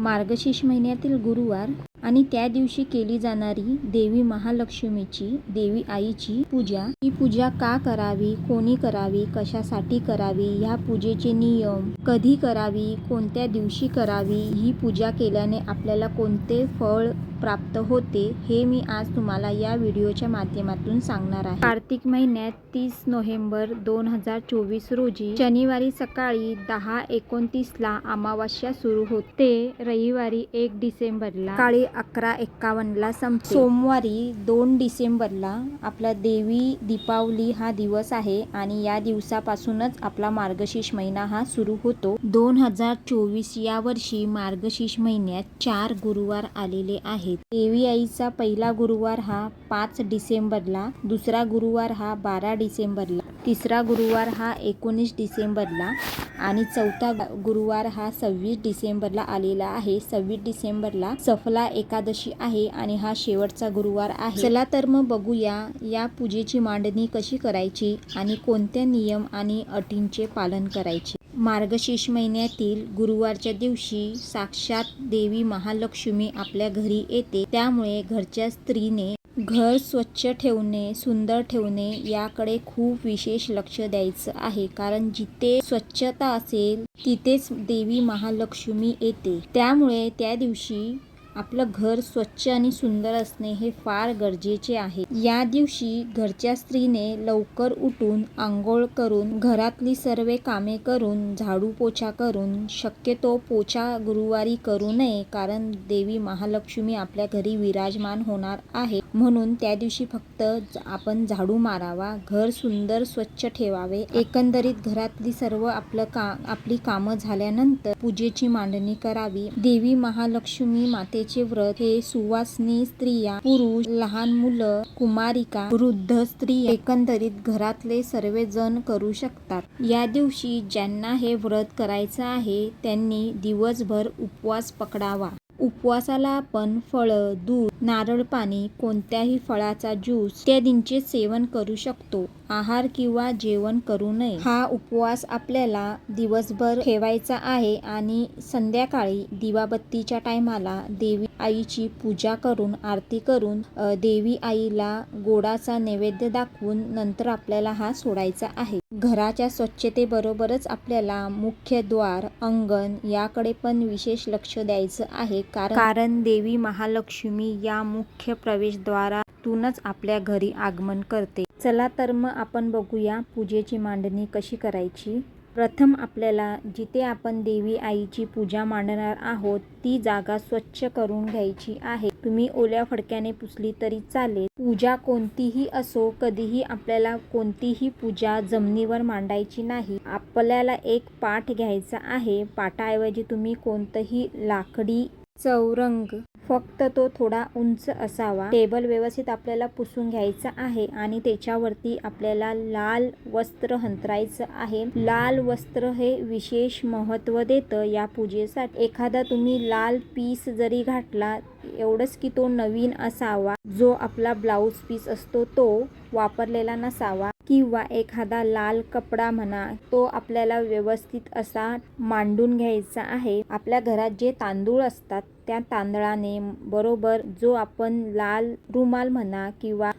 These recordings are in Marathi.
मार्गशीर्ष महिन्यातील गुरुवार आणि त्या दिवशी केली जाणारी देवी महालक्ष्मीची देवी आईची पूजा. ही पूजा का करावी कोणी करावी कशासाठी करावी ह्या पूजेचे नियम कधी करावी कोणत्या दिवशी करावी ही पूजा केल्याने आपल्याला कोणते फळ प्राप्त होते हे मी आज तुम्हाला या व्हिडिओच्या माध्यमातून सांगणार आहे. कार्तिक महिन्यात तीस नोव्हेंबर दोन हजार चोवीस रोजी शनिवारी सकाळी दहा एकोणतीसला अमावास्या सुरू होते. रविवारी एक डिसेंबरला काळी अकरा एक्कावन्नला संपते. सोमवारी दोन डिसेंबरला आपला देवी दीपावली हा दिवस आहे आणि या दिवसापासूनच आपला मार्गशीर्ष महिना हा सुरू होतो. दोन हजार चोवीस या वर्षी मार्गशीर्ष महिन्यात चार गुरुवार आलेले आहेत. देवी आईचा पहिला गुरुवार हा पाच डिसेंबरला दुसरा गुरुवार हा बारा डिसेंबरला तिसरा गुरुवार हा एकोणीस डिसेंबरला आणि चौथा गुरुवार हा सव्वीस डिसेंबरला आलेला आहे. सव्वीस डिसेंबरला सफला एकादशी आहे आणि हा शेवटचा गुरुवार आहे. चला तर मग बघूया या पूजेची मांडणी कशी करायची आणि कोणत्या नियम आणि अटींचे पालन करायचे. मार्गशीर्ष महिन्यातील गुरुवारच्या दिवशी साक्षात देवी महालक्ष्मी आपल्या घरी येते. त्यामुळे घरच्या स्त्रीने घर स्वच्छ ठेवणे सुंदर ठेवणे याकडे खूप विशेष लक्ष द्यायचं आहे. कारण जिथे स्वच्छता असेल तिथेच देवी महालक्ष्मी येते. त्यामुळे त्या दिवशी आपलं घर स्वच्छ आणि सुंदर असणे हे फार गरजेचे आहे. या दिवशी घरच्या स्त्रीने लवकर उठून आंघोळ करून घरातली सर्व कामे करून झाडू पोछा करून शक्यतो पोछा गुरुवारी करू नये कारण देवी महालक्ष्मी आपल्या घरी विराजमान होणार आहे. म्हणून त्या दिवशी फक्त आपण झाडू मारावा घर सुंदर स्वच्छ ठेवावे. एकंदरीत घरातली सर्व आपलं का आपली कामं झाल्यानंतर पूजेची मांडणी करावी. देवी महालक्ष्मी मातेची व्रत हे सुवासनी स्त्रिया पुरुष लहान मुलं कुमारिका वृद्ध स्त्री एकंदरीत घरातले सर्वजण करू शकतात. या दिवशी ज्यांना हे व्रत करायचं आहे त्यांनी दिवसभर उपवास पकडावा. उपवासाला आपण फळं दूध नारळ पाणी कोणत्याही फळाचा ज्यूस इत्यादींचे सेवन करू शकतो. आहार किंवा जेवण करू नये. हा उपवास आपल्याला दिवसभर ठेवायचा आहे आणि संध्याकाळी दिवाबत्तीच्या टायमाला देवी आईची पूजा करून आरती करून देवी आईला गोडाचा नैवेद्य दाखवून नंतर आपल्याला हा सोडायचा आहे. घराच्या स्वच्छतेबरोबरच आपल्याला मुख्य द्वार अंगण याकडे पण विशेष लक्ष द्यायचं आहे. कारण कारण देवी महालक्ष्मी या मुख्य प्रवेशद्वारातूनच आपल्या घरी आगमन करते. चला तर मग आपण बघूया पूजेची मांडणी कशी करायची. प्रथम आपल्याला जिथे आपण देवी आईची पूजा मांडणार आहोत ती जागा स्वच्छ करून घ्यायची आहे. तुम्ही ओल्या फडक्याने पुसली तरी चालेल. पूजा कोणतीही असो कधीही आपल्याला कोणतीही पूजा जमिनीवर मांडायची नाही. आपल्याला एक पाठ घ्यायचा आहे. पाटाऐवजी तुम्ही कोणतंही लाकडी चौरंग फक्त तो थोडा उंच असावा. टेबल व्यवस्थित आपल्याला पुसून घ्यायचा आहे आणि त्याच्यावरती आपल्याला लाल वस्त्र हंतरायचं आहे. लाल वस्त्र हे विशेष महत्त्व देतं या पूजेसाठी. एखादा तुम्ही लाल पीस जरी घातला एवढंच की तो नवीन असावा. जो आपला ब्लाऊज पीस असतो तो वापरलेला नसावा. किंवा एखादा लाल कपडा म्हणा तो आपल्याला व्यवस्थित असा मांडून घ्यायचा आहे. आपल्या घरात जे तांदूळ असतात त्या तांदळाने बरोबर जो आपण लाल रुमाल म्हणा किंवा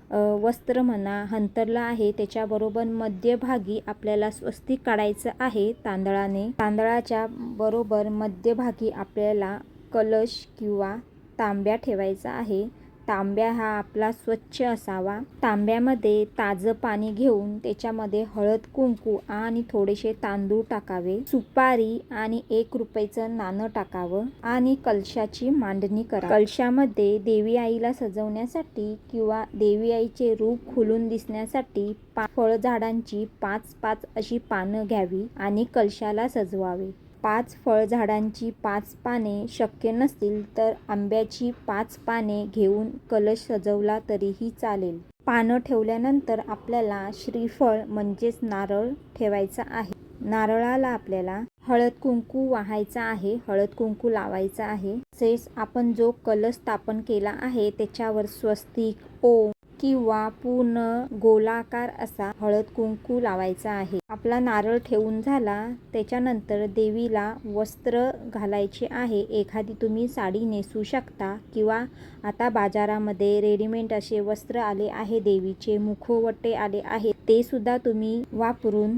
वस्त्र म्हणा हंतरला आहे त्याच्याबरोबर मध्यभागी आपल्याला स्वस्तिक काढायचं आहे तांदळाने. तांदळाच्या बरोबर मध्यभागी आपल्याला कलश किंवा तांब्या ठेवायचा आहे. तांब्या हा आपला स्वच्छ असावा. तांब्यामध्ये ताजं पाणी घेऊन त्याच्यामध्ये हळद कुंकू आणि थोडेसे तांदूळ टाकावे. सुपारी आणि एक रुपयाचं नाणं टाकावं आणि कलशाची मांडणी करा. कलशामध्ये देवी आईला सजवण्यासाठी किंवा देवी आईचे रूप खुलून दिसण्यासाठी पा फळझाडांची पाच पाच अशी पानं घ्यावी आणि कलशाला सजवावे. पाच फळझाडांची पाच पाने शक्य नसतील तर आंब्याची पाच पाने घेऊन कलश सजवला तरीही चालेल. पानं ठेवल्यानंतर आपल्याला श्रीफळ म्हणजेच नारळ ठेवायचा आहे. नारळाला आपल्याला हळद कुंकू वाहायचा आहे हळद कुंकू लावायचा आहे. तसेच आपण जो कलश स्थापन केला आहे त्याच्यावर स्वस्तिक ओम किंवा पूर्ण गोलाकार असा हळद कुंकू लावायचा आहे. आपला नारळ ठेवून झाला त्याच्यानंतर देवीला वस्त्र घालायचे आहे. एखादी तुम्ही साडी नेसू शकता किंवा आता बाजारामध्ये रेडीमेड असे वस्त्र आले आहे देवीचे मुखवटे आले आहे ते सुद्धा तुम्ही वापरून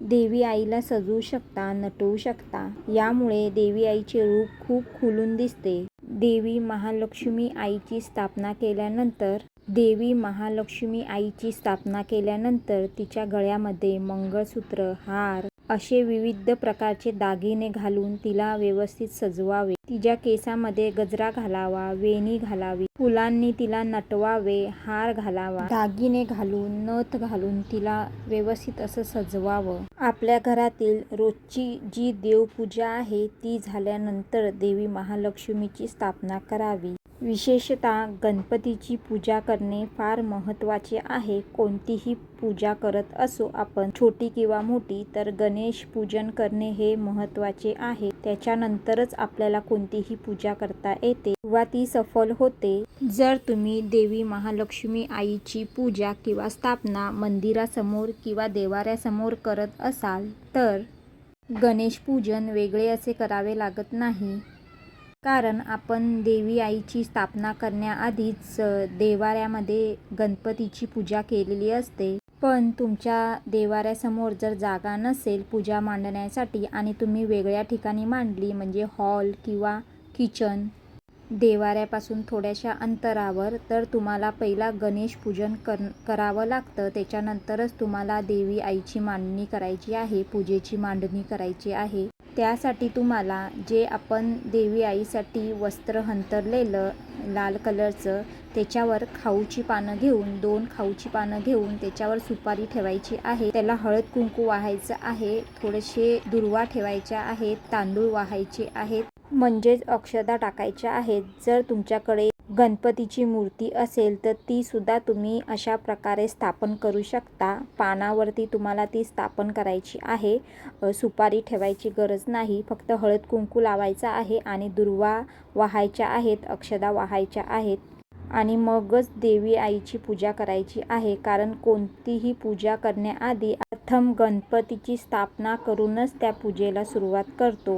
देवी आईला सजवू शकता नटवू शकता. यामुळे देवी आईचे रूप खूप खुलून दिसते. देवी महालक्ष्मी आईची स्थापना केल्यानंतर देवी महालक्ष्मी आईची स्थापना केल्यानंतर तिच्या गळ्यामध्ये मंगळसूत्र हार असे विविध प्रकारचे दागिने घालून तिला व्यवस्थित सजवावे. तिच्या केसामध्ये गजरा घालावा वेणी घालावी. फुलांनी तिला नटवावे हार घालावा. दागिने घालून नथ घालून तिला व्यवस्थित असं सजवावं. आपल्या घरातील रोजची जी देवपूजा आहे ती झाल्यानंतर देवी महालक्ष्मीची स्थापना करावी. विशेषतः गणपतीची पूजा करणे फार महत्त्वाचे आहे. कोणतीही पूजा करत असो आपण छोटी किंवा मोठी तर गणेश पूजन करणे हे महत्त्वाचे आहे. त्याच्यानंतरच आपल्याला कोण कोणतीही पूजा करता येते किंवा ती सफल होते. जर तुम्ही देवी महालक्ष्मी आईची पूजा किंवा स्थापना मंदिरासमोर किंवा देवाऱ्यासमोर करत असाल तर गणेश पूजन वेगळे असे करावे लागत नाही. कारण आपण देवी आईची स्थापना करण्याआधीच देवाऱ्यामध्ये गणपतीची पूजा केलेली असते. पण तुमच्या देवाऱ्यासमोर जर जागा नसेल पूजा मांडण्यासाठी आणि तुम्ही वेगळ्या ठिकाणी मांडली म्हणजे हॉल किंवा किचन देवाऱ्यापासून थोड्याशा अंतरावर तर तुम्हाला पहिला गणेश पूजन कर करावं लागतं. त्याच्यानंतरच तुम्हाला देवी आईची मांडणी करायची आहे पूजेची मांडणी करायची आहे. त्यासाठी तुम्हाला जे आपण देवी आईसाठी वस्त्र हंतरलेलं लाल कलरचं त्याच्यावर खाऊची पानं घेऊन दोन खाऊची पानं घेऊन त्याच्यावर सुपारी ठेवायची आहे. त्याला हळद कुंकू वाहायचं आहे थोडेसे दुर्वा ठेवायच्या आहेत तांदूळ वाहायचे आहेत. म्हणजेच अक्षदा टाकायच्या आहेत. जर तुमच्याकडे गणपतीची मूर्ती असेल तर ती सुद्धा तुम्ही अशा प्रकारे स्थापन करू शकता. पानावरती तुम्हाला ती स्थापन करायची आहे. सुपारी ठेवायची गरज नाही. फक्त हळद कुंकू लावायचा आहे आणि दुर्वा वाहायच्या आहेत अक्षदा वाहायच्या आहेत. आणि मगच देवी आईची पूजा करायची आहे. कारण कोणतीही पूजा करण्याआधी प्रथम गणपतीची स्थापना करूनच त्या पूजेला सुरुवात करतो.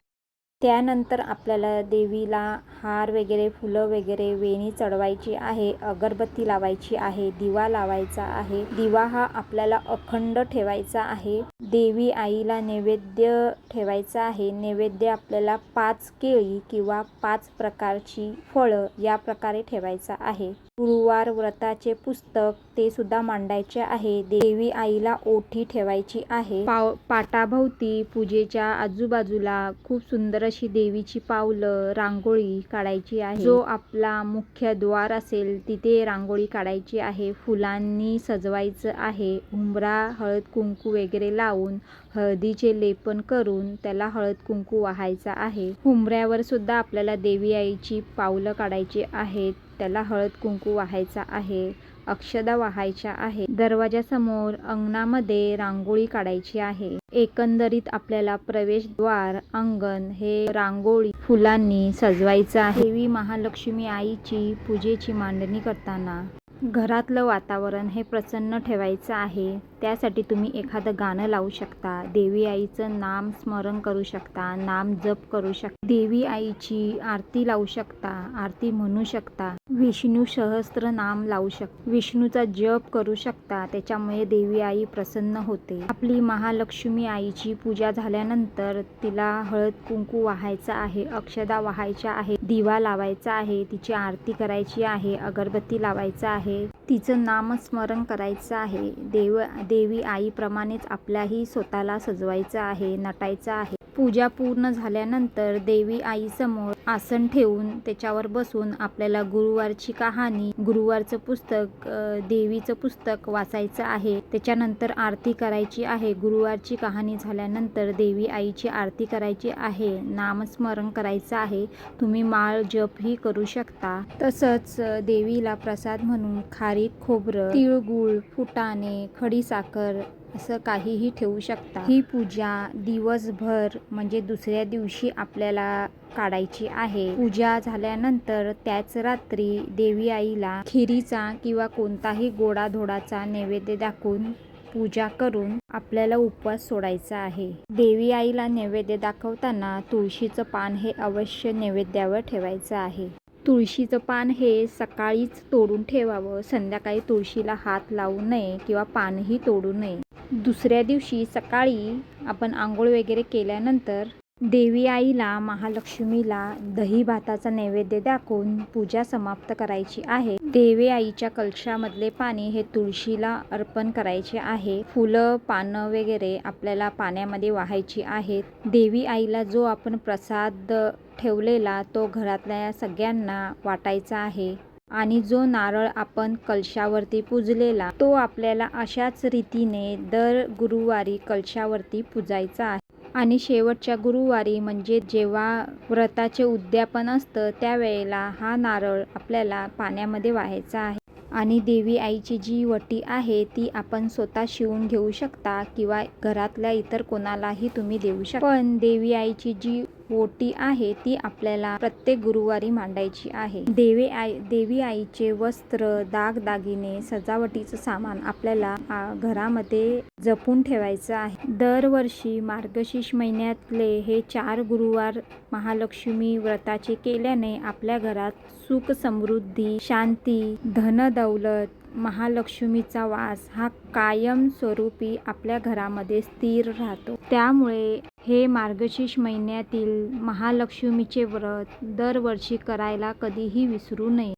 त्यानंतर आपल्याला देवीला हार वगैरे फुलं वगैरे वेणी चढवायची आहे अगरबत्ती लावायची आहे दिवा लावायचा आहे. दिवा हा आपल्याला अखंड ठेवायचा आहे. देवी आईला नैवेद्य ठेवायचा आहे. नैवेद्य आपल्याला पाच केळी किंवा पाच प्रकारची फळं या प्रकारे ठेवायचा आहे. गुरुवार व्रताचे पुस्तक ते सुद्धा मांडायचे आहे. देवी आईला ओठी ठेवायची आहे. पाव पाटाभोवती पूजेच्या आजूबाजूला खूप सुंदर अशी देवीची पावलं रांगोळी काढायची आहे. जो आपला मुख्य द्वार असेल तिथे रांगोळी काढायची आहे. फुलांनी सजवायचं आहे. उंबरा हळद कुंकू वगैरे लावून हळदीचे लेपन करून त्याला हळद कुंकू वाहायचा आहे. उंबऱ्यावर सुद्धा आपल्याला देवी आईची पावलं काढायची आहेत. त्याला हळद कुंकू वाहायचा आहे. अक्षदा वाहायच्या आहे. दरवाजासमोर अंगणामध्ये रांगोळी काढायची आहे. एकंदरीत आपल्याला प्रवेशद्वार अंगण हे रांगोळी फुलांनी सजवायचं आहे. देवी महालक्ष्मी आईची पूजेची मांडणी करताना घरातलं वातावरण हे प्रसन्न ठेवायचं आहे. त्यासाठी तुम्ही एखादं गाणं लावू शकता. देवी आईचं नाम स्मरण करू शकता नाम जप करू शकता. देवी आईची आरती लावू शकता आरती म्हणू शकता. विष्णू सहस्त्र नाम लावू शकता विष्णूचा जप करू शकता त्याच्यामुळे देवी आई प्रसन्न होते. आपली महालक्ष्मी आईची पूजा झाल्यानंतर तिला हळद कुंकू वाहायचा आहे अक्षदा वाहायच्या आहे दिवा लावायचा आहे तिची आरती करायची आहे अगरबत्ती लावायचा आहे. तिचं नामस्मरण करायचं आहे. देव देवी आईप्रमाणेच आपल्याही स्वतःला सजवायचं आहे नटायचं आहे. पूजा पूर्ण झाल्यानंतर देवी आईसमोर आसन ठेवून त्याच्यावर बसून आपल्याला गुरुवारची कहाणी गुरुवारचं पुस्तक देवीचं पुस्तक वाचायचं आहे. त्याच्यानंतर आरती करायची आहे. गुरुवारची कहाणी झाल्यानंतर देवी आईची आरती करायची आहे. नामस्मरण करायचं आहे. तुम्ही माळ जपही करू शकता. तसंच देवीला प्रसाद म्हणून खारीक खोबरं तिळगुळ फुटाणे खडीसाखर असं काहीही ठेवू शकता. ही पूजा दिवसभर म्हणजे दुसऱ्या दिवशी आपल्याला काढायची आहे. पूजा झाल्यानंतर त्याच रात्री देवी आईला खिरीचा किंवा कोणताही गोडाधोडाचा नैवेद्य दाखवून पूजा करून आपल्याला उपवास सोडायचा आहे. देवी आईला नैवेद्य दाखवताना तुळशीचं पान हे अवश्य नैवेद्यावर ठेवायचं आहे. तुळशीचं पान हे सकाळीच तोडून ठेवावं. संध्याकाळी तुळशीला हात लावू नये किंवा पानही तोडू नये. दुसऱ्या दिवशी सकाळी आपण आंघोळ वगैरे केल्यानंतर देवी आईला महालक्ष्मीला दही भाताचा नैवेद्य दाखवून पूजा समाप्त करायची आहे. देवी आईच्या कलशामधले पाणी हे तुळशीला अर्पण करायचे आहे. फुलं पानं वगैरे आपल्याला पाण्यामध्ये वाहायची आहेत. देवी आईला जो आपण प्रसाद ठेवलेला तो घरातल्या सगळ्यांना वाटायचा आहे. आणि जो नारळ आपण कलशावरती पूजलेला तो आपल्याला अशाच रीतीने दर गुरुवारी कलशावरती पूजायचा आहे. आणि शेवटच्या गुरुवारी म्हणजे जेव्हा व्रताचे उद्यापन असतं त्यावेळेला हा नारळ आपल्याला पाण्यामध्ये वाहायचा आहे. आणि देवी आईची जी वटी आहे ती आपण स्वतः शिवून घेऊ शकता किंवा घरातल्या इतर कोणालाही तुम्ही देऊ शकता. पण देवी आईची जी ओटी आहे ती आपल्याला प्रत्येक गुरुवारी मांडायची आहे. देवी आई देवी आईचे वस्त्र दागदागिने सजावटीचं सामान आपल्याला आ, घरामध्ये जपून ठेवायचं आहे. दरवर्षी मार्गशीर्ष महिन्यातले हे चार गुरुवार महालक्ष्मी व्रताचे केल्याने आपल्या घरात सुख समृद्धी शांती धन दौलत महालक्ष्मीचा वास हा कायमस्वरूपी आपल्या घरामध्ये स्थिर राहतो. त्यामुळे हे मार्गशीर्ष महिन्यातील महालक्ष्मीचे व्रत दरवर्षी करायला कधीही विसरू नये.